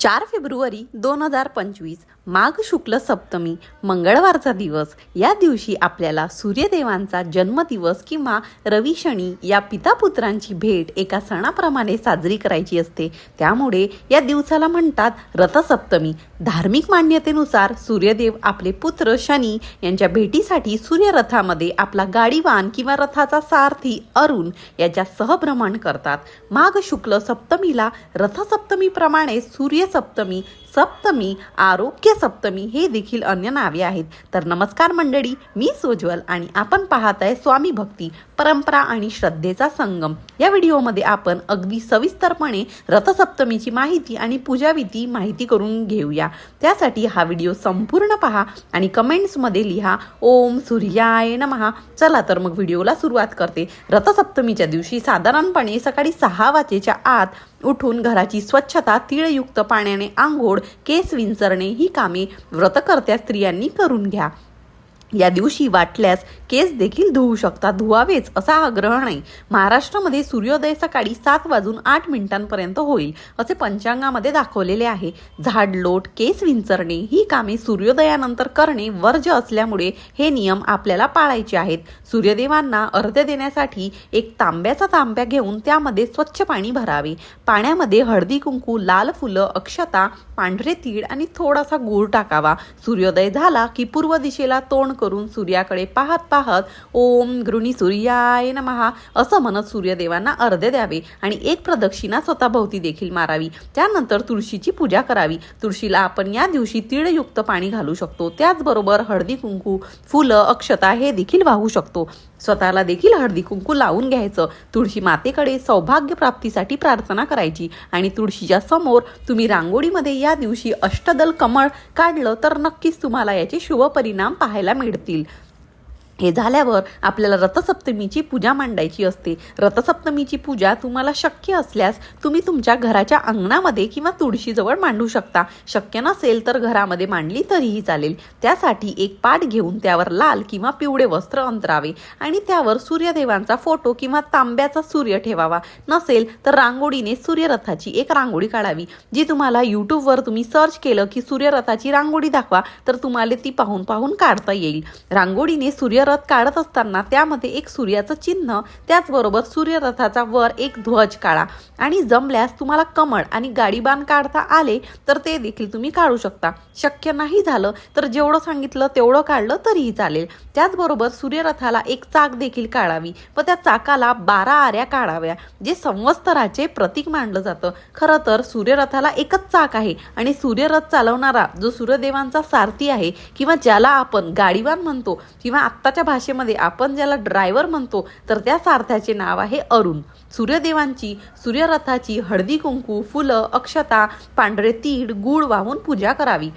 चार फेब्रुवारी दोन हजार पंचवीस. माघ शुक्ल सप्तमी मंगळवारचा दिवस. या दिवशी आपल्याला सूर्यदेवांचा जन्मदिवस किंवा रवी शनी या पितापुत्रांची भेट एका सणाप्रमाणे साजरी करायची असते. त्यामुळे या दिवसाला म्हणतात रथसप्तमी. धार्मिक मान्यतेनुसार सूर्यदेव आपले पुत्र शनी यांच्या भेटीसाठी सूर्यरथामध्ये आपला गाडीवान किंवा रथाचा सारथी अरुण याच्या सहभ्रमण करतात. माघ शुक्ल सप्तमीला रथसप्तमीप्रमाणे सूर्यसप्तमी सप्तमी आरोग्य सप्तमी हे देखील अन्य नावे आहेत. तर नमस्कार मंडळी मी सोज्वल आणि आपण पाहत आहे स्वामी भक्ती परंपरा आणि श्रद्धेचा संगम. या व्हिडिओमध्ये आपण अगदी सविस्तरपणे रथसप्तमीची माहिती आणि पूजाविधी माहिती करून घेऊया. त्यासाठी हा व्हिडिओ संपूर्ण पहा आणि कमेंट्समध्ये लिहा ओम सूर्याय नमहा चला तर मग व्हिडिओला सुरुवात करते. रथसप्तमीच्या दिवशी साधारणपणे सकाळी सहा वाजेच्या आत उठून घराची स्वच्छता तिळयुक्त पाण्याने आंघोळ केस विंचरणे ही कामे व्रतकर्त्या स्त्रियांनी करून घ्या. या दिवशी वाटल्यास केस देखील धुवू शकता धुवावेच असा आग्रह नाही. महाराष्ट्रामध्ये सूर्योदय सकाळी सात वाजून आठ मिनिटांपर्यंत होईल असे पंचांगामध्ये दाखवलेले आहे. झाडलोट केस विंचरणे ही कामे सूर्योदयानंतर करणे वर्ज्य असल्यामुळे हे नियम आपल्याला पाळायचे आहेत. सूर्यदेवांना अर्ध्य देण्यासाठी एक तांब्याचा तांब्या घेऊन त्यामध्ये स्वच्छ पाणी भरावे. पाण्यामध्ये हळदी कुंकू लाल फुलं अक्षता पांढरे तीळ आणि थोडासा गूळ टाकावा. सूर्योदय झाला की पूर्व दिशेला तोंड करून सूर्याकडे पाहत पाहत ओम गृणी सूर्याय नमहा असं म्हणत सूर्यदेवांना अर्धे द्यावे आणि एक प्रदक्षिणा स्वतःभोवती देखील मारावी. त्यानंतर तुळशीची पूजा करावी. तुळशीला आपण या दिवशी तीळयुक्त पाणी घालू शकतो. त्याचबरोबर हळदी कुंकू फुलं अक्षता हे देखील वाहू शकतो. स्वतःला देखील हळदी कुंकू लावून घ्यायचं. तुळशी मातेकडे सौभाग्य प्राप्तीसाठी प्रार्थना करायची. आणि तुळशीच्या समोर तुम्ही रांगोळीमध्ये या दिवशी अष्टदल कमळ काढलं तर नक्कीच तुम्हाला याचे शुभ परिणाम पाहायला मिळतील. हे झाल्यावर आपल्याला रथसप्तमीची पूजा मांडायची असते. रथसप्तमीची पूजा तुम्हाला शक्य असल्यास तुम्ही तुमच्या घराच्या अंगणामध्ये किंवा तुळशीजवळ मांडू शकता. शक्य नसेल तर घरामध्ये मांडली तरीही चालेल. त्यासाठी एक पाट घेऊन त्यावर लाल किंवा पिवळे वस्त्र अंतरावे आणि त्यावर सूर्यदेवांचा फोटो किंवा तांब्याचा सूर्य ठेवावा. नसेल तर रांगोळीने सूर्यरथाची एक रांगोळी काढावी जी तुम्हाला यूट्यूबवर तुम्ही सर्च केलं की सूर्यरथाची रांगोळी दाखवा तर तुम्हाला ती पाहून पाहून काढता येईल. रांगोळीने सूर्य रथ काढत असताना त्यामध्ये एक सूर्याचं चिन्ह त्याचबरोबर सूर्यरथाचा वर एक ध्वज काढा. आणि जमल्यास तुम्हाला कमळ आणि गाडीबान काढता आले तर ते देखील तुम्ही काढू शकता. शक्य नाही झालं तर जेवढं सांगितलं तेवढं काढलं तरीही चालेल. त्याचबरोबर सूर्यरथाला एक चाक देखील काढावी व त्या चाकाला बारा आऱ्या काढाव्या जे संवत्सराचे प्रतीक मानलं जातं. खरं तर सूर्यरथाला एकच चाक आहे आणि सूर्यरथ चालवणारा जो सूर्यदेवांचा सारथी आहे किंवा ज्याला आपण गाडीवान म्हणतो किंवा आत्ताच्या भाषेमध्ये आपण ज्याला ड्रायव्हर म्हणतो तर त्या सारथ्याचे नाव आहे अरुण. सूर्यदेवांची सूर्यरथाची हळदी कुंकू फुलं अक्षता पांढरे तीळ गूळ वाहून पूजा करावी.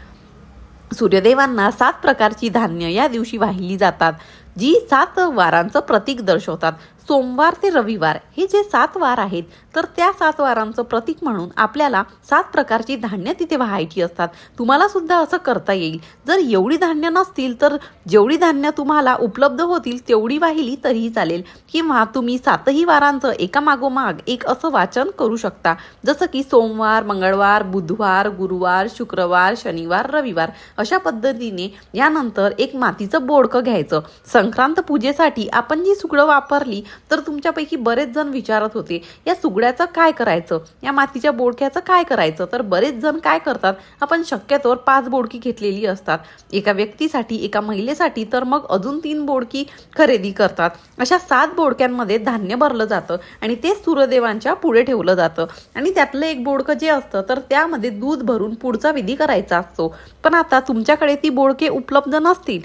सूर्यदेवांना सात प्रकारची धान्य या दिवशी वाहिली जातात जी सात वारांचं प्रतीक दर्शवतात. सोमवार ते रविवार हे जे सात वार आहेत तर त्या सात वारांचं प्रतीक म्हणून आपल्याला सात प्रकारची धान्य तिथे वाहायची असतात. तुम्हाला सुद्धा असं करता येईल. जर एवढी धान्य नसतील तर जेवढी धान्य तुम्हाला उपलब्ध होतील तेवढी वाहिली तरीही चालेल. किंवा तुम्ही सातही वारांचं एका मागोमाग एक असं वाचन करू शकता. जसं की सोमवार मंगळवार बुधवार गुरुवार शुक्रवार शनिवार रविवार अशा पद्धतीने यानंतर एक मातीचं बोडकं घ्यायचं. संक्रांत पूजेसाठी आपण जी सुकडं वापरली तर तुमच्यापैकी बरेच जण विचारत होते या सुगड्याचं काय करायचं? या मातीच्या बोडक्याचं काय करायचं? तर बरेच जण काय करतात आपण शक्यतोवर पाच बोडकी घेतलेली असतात. एका व्यक्तीसाठी एका महिलेसाठी तर मग अजून तीन बोडकी खरेदी करतात. अशा सात बोडक्यांमध्ये धान्य भरलं जातं आणि ते सूर्यदेवांच्या पुढे ठेवलं जातं. आणि त्यातलं एक बोडकं जे असतं तर त्यामध्ये दूध भरून पुढचा विधी करायचा असतो. पण आता तुमच्याकडे ती बोडके उपलब्ध नसतील.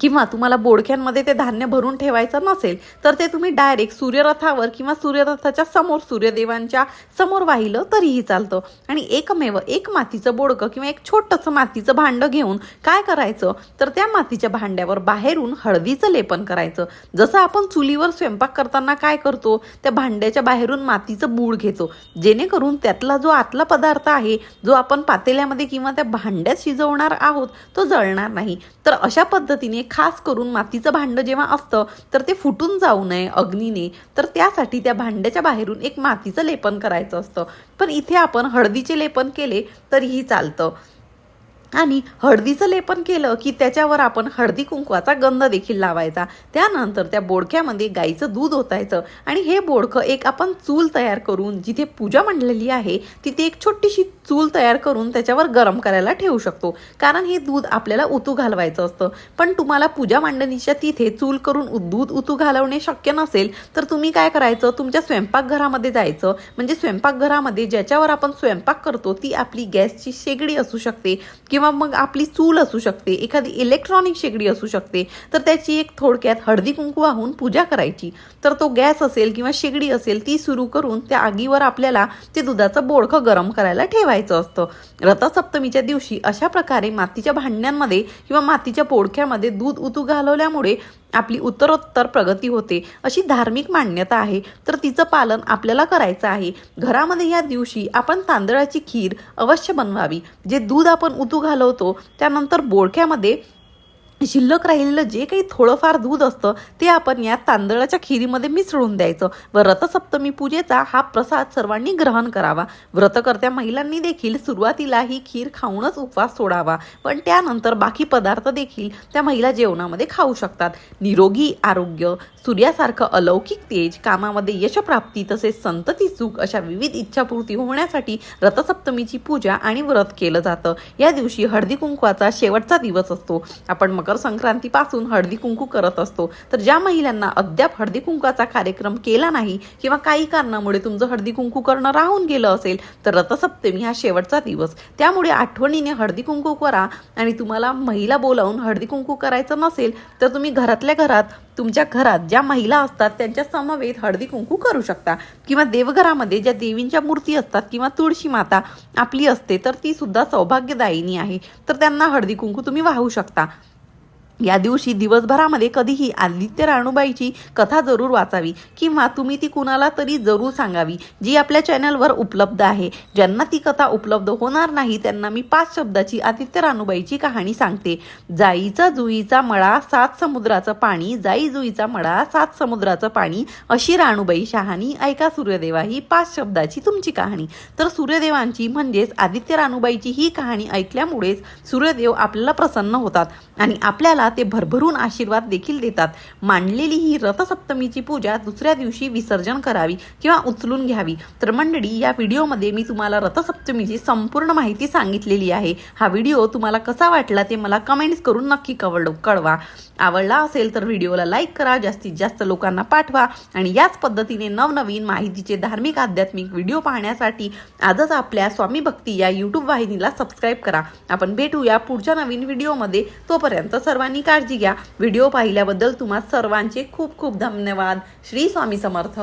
किंवा तुम्हाला बोडक्यांमध्ये ते धान्य भरून ठेवायचं नसेल तर ते तुम्ही डायरेक्ट सूर्यरथावर किंवा सूर्यरथाच्या समोर सूर्यदेवांच्या समोर वाहिलं तरीही चालतं. आणि एकमेव एक मातीचं बोडकं किंवा एक छोटंसं मातीचं भांडं घेऊन काय करायचं? तर त्या मातीच्या भांड्यावर बाहेरून हळदीचं लेपन करायचं. जसं आपण चुलीवर स्वयंपाक करताना काय करतो? त्या भांड्याच्या बाहेरून मातीचं बूळ घेतो. जेणेकरून त्यातला जो आतला पदार्थ आहे जो आपण पातेल्यामध्ये किंवा त्या भांड्यात शिजवणार आहोत तो जळणार नाही. तर अशा पद्धतीने खास करून मातीचं भांडं जेव्हा असतं तर ते फुटून जाऊ नये अग्नीने. तर त्यासाठी त्या भांड्याच्या बाहेरून एक मातीचं लेपन करायचं असतं. पण इथे आपण हळदीचे लेपन केले तरीही चालतं. आणि हळदीचं लेपन केलं की त्याच्यावर आपण हळदी कुंकवाचा गंध देखील लावायचा. त्यानंतर त्या बोडक्यामध्ये गाईचं दूध ओतायचं आणि हे बोडकं एक आपण चूल तयार करून जिथे पूजा मांडलेली आहे तिथे एक छोटीशी चूल तयार करून त्याच्यावर गरम करायला ठेवू शकतो. कारण हे दूध आपल्याला उतू घालवायचं असतं. पण तुम्हाला पूजा मांडणीच्या तिथे चूल करून दूध उतू घालवणे शक्य नसेल तर तुम्ही काय करायचं? तुमच्या स्वयंपाकघरामध्ये जायचं. म्हणजे स्वयंपाकघरामध्ये ज्याच्यावर आपण स्वयंपाक करतो ती आपली गॅसची शेगडी असू शकते किंवा मग आपली चूल असू शकते एखादी इलेक्ट्रॉनिक शेगडी असू शकते तर त्याची एक थोडक्यात हळदी कुंकू वाहून पूजा करायची. तर तो गॅस असेल किंवा शेगडी असेल ती सुरू करून त्या आगीवर आपल्याला ते दुधाचं बोडखं गरम करायला ठेवायचं असतं. रथसप्तमीच्या दिवशी अशा प्रकारे मातीच्या भांड्यांमध्ये किंवा मातीच्या पोडख्यामध्ये दूध उतू घालवल्यामुळे आपली उत्तरोत्तर प्रगती होते अशी धार्मिक मान्यता आहे. तर तिचं पालन आपल्याला करायचं आहे. घरामध्ये या दिवशी आपण तांदळाची खीर अवश्य बनवावी. जे दूध आपण उतू घालवतो त्यानंतर बोडक्यामध्ये शिल्लक राहिलेलं जे काही थोडंफार दूध असतं ते आपण या तांदळाच्या खिरीमध्ये मिसळून द्यायचं. व रथसप्तमी पूजेचा हा प्रसाद सर्वांनी ग्रहण करावा. व्रतकर्त्या महिलांनी देखील सुरुवातीला ही खीर खाऊनच उपवास सोडावा. पण त्यानंतर बाकी पदार्थ देखील त्या महिला जेवणामध्ये खाऊ शकतात. निरोगी आरोग्य सूर्यासारखं अलौकिक तेज कामामध्ये यशप्राप्ती तसेच संतती सुख अशा विविध इच्छापूर्ती होण्यासाठी रथसप्तमीची पूजा आणि व्रत केलं जातं. या दिवशी हळदी कुंकवाचा शेवटचा दिवस असतो. आपण मग मकर संक्रांतीपासून हळदी कुंकू करत असतो. तर ज्या महिलांना अद्याप हळदी कुंकवाचा कार्यक्रम केला नाही किंवा काही कारणामुळे तुमचं हळदी कुंकू करणं राहून गेलं असेल तर रथसप्तमी हा शेवटचा दिवस. त्यामुळे आठवणीने हळदी कुंकू करा आणि तुम्हाला महिला बोलावून हळदी कुंकू करायचं नसेल तर तुम्ही घरातल्या घरात तुमच्या घरात ज्या महिला असतात त्यांच्या समवेत हळदी कुंकू करू शकता. किंवा देवघरामध्ये ज्या देवींच्या मूर्ती असतात किंवा तुळशी माता आपली असते तर ती सुद्धा सौभाग्यदायिनी आहे. तर त्यांना हळदी कुंकू तुम्ही वाहू शकता. या दिवशी दिवसभरामध्ये कधीही आदित्य राणूबाईची कथा जरूर वाचावी किंवा तुम्ही ती कुणाला तरी जरूर सांगावी जी आपल्या चॅनलवर उपलब्ध आहे. ज्यांना ती कथा उपलब्ध होणार नाही त्यांना मी पाच शब्दाची आदित्य राणूबाईची कहाणी सांगते. जाईचा जुईचा मळा सात समुद्राचं पाणी जाई जुईचा मळा सात समुद्राचं पाणी अशी राणूबाई शहाणी. ऐका सूर्यदेवा ही पाच शब्दाची तुमची कहाणी. तर सूर्यदेवांची म्हणजेच आदित्य राणूबाईची ही कहाणी ऐकल्यामुळेच सूर्यदेव आपल्याला प्रसन्न होतात आणि आपल्याला ते भरभरून आशीर्वाद देखील देतात. मांडलेली ही रथसप्तमीची पूजा दुसऱ्या दिवशी विसर्जन करावी किंवा उचलून घ्यावी. तर मंडळी या व्हिडिओमध्ये मी तुम्हाला रथसप्तमीची संपूर्ण माहिती सांगितलेली आहे. हा व्हिडिओ तुम्हाला कसा वाटला ते मला कमेंट्स करून नक्की कवड कळवा. आवडला असेल तर व्हिडिओला लाईक करा जास्तीत जास्त लोकांना पाठवा आणि याच पद्धतीने नवनवीन माहितीचे धार्मिक आध्यात्मिक व्हिडिओ पाहण्यासाठी आजच आपल्या स्वामी भक्ती या यूट्यूब वाहिनीला सबस्क्राईब करा. आपण भेटूया पुढच्या नवीन व्हिडिओमध्ये. तोपर्यंत सर्वांनी सर्वांनी काळजी घ्या. व्हिडिओ पाहिल्याबद्दल तुम्हा सर्वांचे खूप खूप धन्यवाद. श्री स्वामी समर्थ.